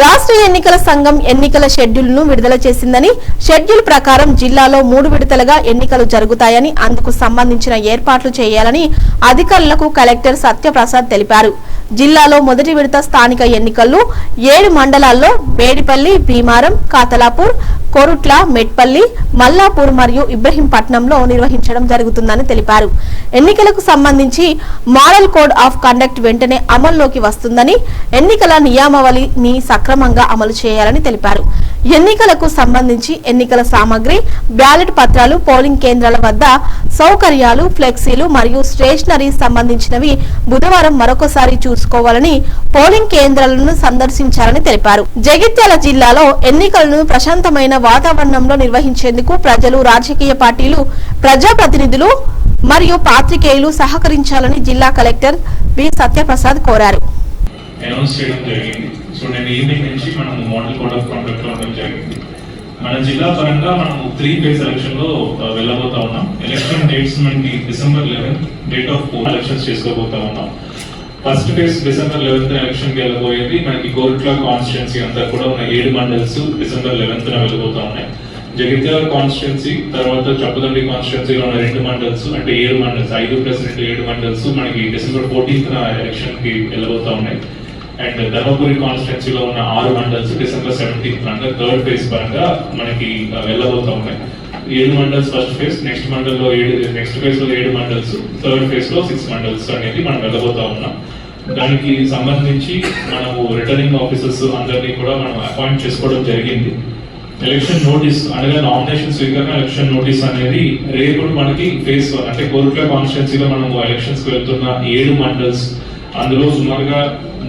రాష్ట్ర ఎన్నికల సంఘం ఎన్నికల షెడ్యూల్ను విడుదల చేసిందని షెడ్యూల్ ప్రకారం జిల్లాలో మూడు విడతలుగా ఎన్నికలు జరుగుతాయని అందుకు సంబంధించిన ఏర్పాట్లు చేయాలని అధికారులకు కలెక్టర్ సత్యప్రసాద్ తెలిపారు. జిల్లాలో మొదటి విడత స్థానిక ఎన్నికల్లో ఏడు మండలాల్లో మేడిపల్లి భీమారం కాతలాపూర్ కోరుట్ల మెట్పల్లి మల్లాపూర్ మరియు ఇబ్రహీంపట్నంలో నిర్వహించడం జరుగుతుందని తెలిపారు. ఎన్నికలకు సంబంధించి మోడల్ కోడ్ ఆఫ్ కండక్ట్ వెంటనే అమల్లోకి వస్తుందని ఎన్నికల నియామావళిని సక్రమంగా అమలు చేయాలని తెలిపారు. ఎన్నికలకు సంబంధించి ఎన్నికల సామగ్రి బ్యాలెట్ పత్రాలు పోలింగ్ కేంద్రాల వద్ద సౌకర్యాలు ఫ్లెక్సీలు మరియు స్టేషనరీ సంబంధించినవి బుధవారం మరొకసారి చూసుకోవాలని పోలింగ్ కేంద్రాలను సందర్శించాలని తెలిపారు. జగిత్యాల జిల్లాలో ఎన్నికలను ప్రశాంతమైన వాతావరణంలో నిర్వహించేందుకు ప్రజలు రాజకీయ పార్టీలు ప్రజాప్రతినిధులు మరియు పాత్రికేయులు సహకరించాలని జిల్లా కలెక్టర్ వి. సత్యప్రసాద్ కోరారు. అనౌన్స్ చేయడం జరిగింది. సో నేను ఈవినింగ్ నుంచి మనం మోడల్ కోడ్ ఆఫ్ కాండక్ట్ ఉండడం జరిగింది. మన జిల్లా పరంగా మనం త్రీ ఫేజ్ ఎలక్షన్లో వెళ్ళబోతా ఉన్నాం. ఎలక్షన్ డేట్స్ మనకి December eleven date of poll elections చేసుకోబోతా ఉన్నాం. ఫస్ట్ ఫేజ్ డిసెంబర్ లెవెన్త్ ఎలక్షన్కి వెళ్ళబోయేది మనకి కోర్ట్ల కాన్స్టిట్యున్సీ అంతా కూడా ఉన్న ఏడు మండల్స్ డిసెంబర్ లెవెన్త్ వెళ్ళబోతా ఉన్నాయి. జగిత్యాల కాన్స్టిట్యున్సీ తర్వాత చప్పదండి కాన్స్టిట్యున్సీలో ఉన్న రెండు మండల్స్ అంటే ఏడు మండల్స్ ఐదు ప్లస్ రెండు ఏడు మండల్స్ మనకి డిసెంబర్ ఫోర్టీన్త్ ఎలక్షన్కి వెళ్ళబోతా ఉన్నాయి. అండ్ ధర్మపురి కాన్స్టిట్యున్సీలో ఉన్న ఆరు మండల్స్ డిసెంబర్ సెవెంటీన్త్ పరంగా థర్డ్ ఫేజ్ పరంగా మనకి వెళ్ళబోతా ఉన్నాయి. ఏడు మండల్స్ ఫస్ట్ ఫేజ్ నెక్స్ట్ మండల్లో ఏడు నెక్స్ట్ ఫేజ్లో ఏడు మండల్స్ థర్డ్ ఫేజ్లో సిక్స్ మండల్స్ అనేది మనం వెళ్ళబోతా ఉన్నాం. దానికి సంబంధించి మనము రిటర్నింగ్ ఆఫీసర్స్ అందరినీ కూడా మనం అపాయింట్ చేసుకోవడం జరిగింది. ఎలక్షన్ నోటీస్ అనగా నామినేషన్ స్వీకరణ ఎలక్షన్ నోటీస్ అనేది రేపు మనకి ఫేస్ అంటే కోరుట్ల కాన్స్టిట్యున్సీలో మనము ఎలక్షన్స్కి వెళ్తున్న ఏడు మండల్స్. అందులో సుమారుగా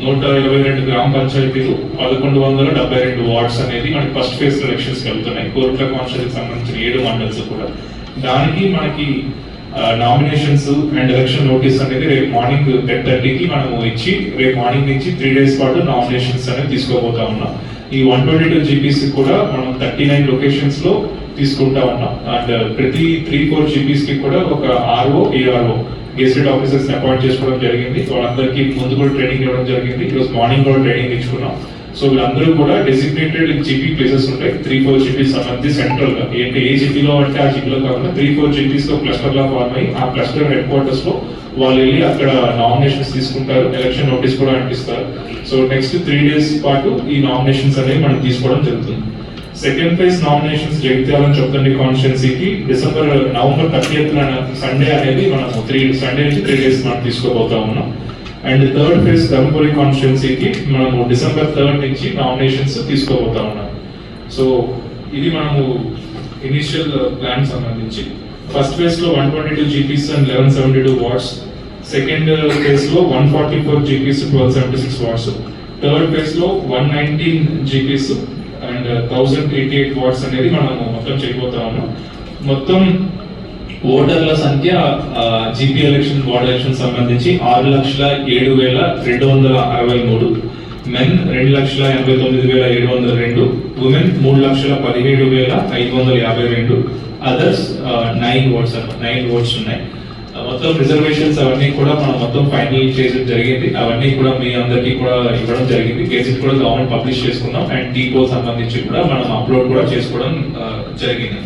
నూట ఇరవై రెండు గ్రామ పంచాయతీలు పదకొండు వందల డెబ్బై రెండు వార్డ్స్ అనేది మనకి ఫస్ట్ ఫేజ్ ఎలక్షన్స్కి వెళ్తున్నాయి కోరుట్ల కాన్స్టిట్యున్సీకి సంబంధించిన ఏడు మండల్స్ కూడా. దానికి మనకి నామినేషన్స్ అండ్ ఎలక్షన్ నోటీస్ అనేది రేపు మార్నింగ్ టెన్ థర్టీకి మనము ఇచ్చి రేపు మార్నింగ్ నుంచి త్రీ డేస్ పాటు నామినేషన్స్ అనేది తీసుకోబోతా ఉన్నాం. ఈ వన్ ట్వంటీ టూ జీపీస్ కూడా మనం థర్టీ నైన్ లొకేషన్స్లో తీసుకుంటా ఉన్నాం. అండ్ uh, ప్రతి త్రీ ఫోర్ జీబీస్కి కూడా ఒక RO ARO gazetted officers appoint చేసుకోవడం జరిగింది. వాళ్ళందరికీ ముందు కూడా ట్రైనింగ్ ఇవ్వడం జరిగింది. ఈరోజు మార్నింగ్ కూడా ట్రైనింగ్ ఇచ్చుకున్నాం. సో వీళ్ళందరూ కూడా డెసిగ్నేటెడ్ జీపీ ప్లేసెస్ ఉంటాయి. త్రీ ఫోర్ జీపీస్ సంబంధించి సెంట్రల్గా. ఏంటి ఏ జీపీలో అంటే ఆ జీపీలో కాకుండా త్రీ ఫోర్ జీపీస్లో క్లస్టర్ లా ఫార్మ్ అయ్యి ఆ క్లస్టర్ హెడ్ క్వార్టర్స్లో వాళ్ళు వెళ్ళి అక్కడ నామినేషన్స్ తీసుకుంటారు. ఎలక్షన్ నోటీస్ కూడా అంటిస్తారు. సో నెక్స్ట్ త్రీ డేస్ పాటు ఈ నామినేషన్స్ అనేవి మనం తీసుకోవడం జరుగుతుంది. సెకండ్ ఫేజ్ నామినేషన్స్ జగిత్యాలని చెప్తండి కాన్స్టిట్యున్సీకి డిసెంబర్ నవంబర్ థర్టీ సండే అనేది మనం త్రీ సండే నుంచి త్రీ డేస్ మనం తీసుకోబోతా ఉన్నాం. అండ్ థర్డ్ ఫేజ్ ధర్మపురి కాన్స్టిట్యున్సీకి మనము డిసెంబర్ థర్డ్ నుంచి నామినేషన్స్ తీసుకోబోతా ఉన్నాం. సో ఇది మనము ఇనిషియల్ ప్లాన్ సంబంధించి. ఫస్ట్ ఫేజ్లో one twenty two GPs and eleven seventy two wards second ఫేజ్లో one forty four GPs twelve seventy six wards third ఫేజ్లో one nineteen GPs and thousand eighty eight wards అనేది మనం మొత్తం చేయబోతా ఉన్నాం. మొత్తం ఓటర్ల సంఖ్య జిపి ఎలక్షన్ వార్డ్ ఎలక్షన్ సంబంధించి ఆరు లక్షల ఏడు వేల రెండు వందల అరవై మూడు మెన్ రెండు లక్షల ఎనభై తొమ్మిది వేల ఏడు వందల రెండు ఉమెన్ మూడు లక్షల పదిహేడు వేల ఐదు వందల యాభై రెండు others nine votes nine votes ఉన్నాయి. మొత్తం రిజర్వేషన్స్ అవన్నీ కూడా మనం మొత్తం ఫైనల్ చేసేది జరిగింది. అవన్నీ కూడా మీ అందరికీ కూడా ఇవ్వడం జరిగింది. కేసెస్ కూడా గవర్నమెంట్ పబ్లిష్ చేసుకున్నాం అండ్ టీకో సంబంధించి కూడా మనం అప్లోడ్ కూడా చేసుకోవడం జరిగింది.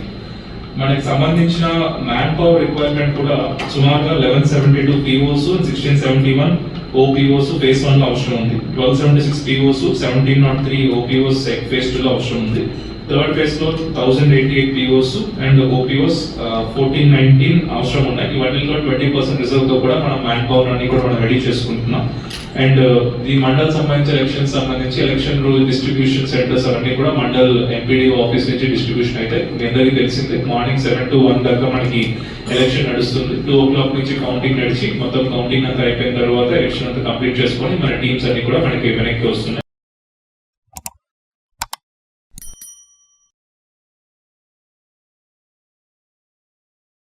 మనకి సంబంధించిన మ్యాన్ పవర్ రిక్వైర్మెంట్ కూడా సుమారుగా eleven seventy two POs sixteen seventy one OPOs phase వన్లో అవసరం ఉంది. Twelve seventy six POs seventeen nought three OPOs phase two లో అవసరం ఉంది. థర్డ్ ఫేజ్లో thousand eighty eight POs and OPOs fourteen nineteen అవసరం ఉన్నాయి ఇవన్నిలో ట్వంటీ పర్సెంట్ రిజర్వ్తో కూడా మనం మ్యాన్ పవర్ అన్ని కూడా మనం రెడీ చేసుకుంటున్నాం. అండ్ uh, ఈ మండల్ సంబంధించి ఎలక్షన్ సంబంధించి ఎలక్షన్ రూల్ డిస్ట్రిబ్యూషన్ సెంటర్స్ అవన్నీ కూడా మండల్ ఎంపీడీ ఆఫీస్ నుంచి డిస్ట్రిబ్యూషన్ అయితే మీ అందరికీ తెలిసిందే. మార్నింగ్ సెవెన్ టు వన్ దాకా మనకి ఎలక్షన్ నడుస్తుంది. టూ ఓ క్లాక్ నుంచి కౌంటింగ్ నడిచి మొత్తం కౌంటింగ్ అంతా అయిపోయిన తర్వాత ఎలక్షన్ అంతా కంప్లీట్ చేసుకొని మన టీమ్స్ అన్ని కూడా మనకి వెనక్కి వస్తున్నాయి.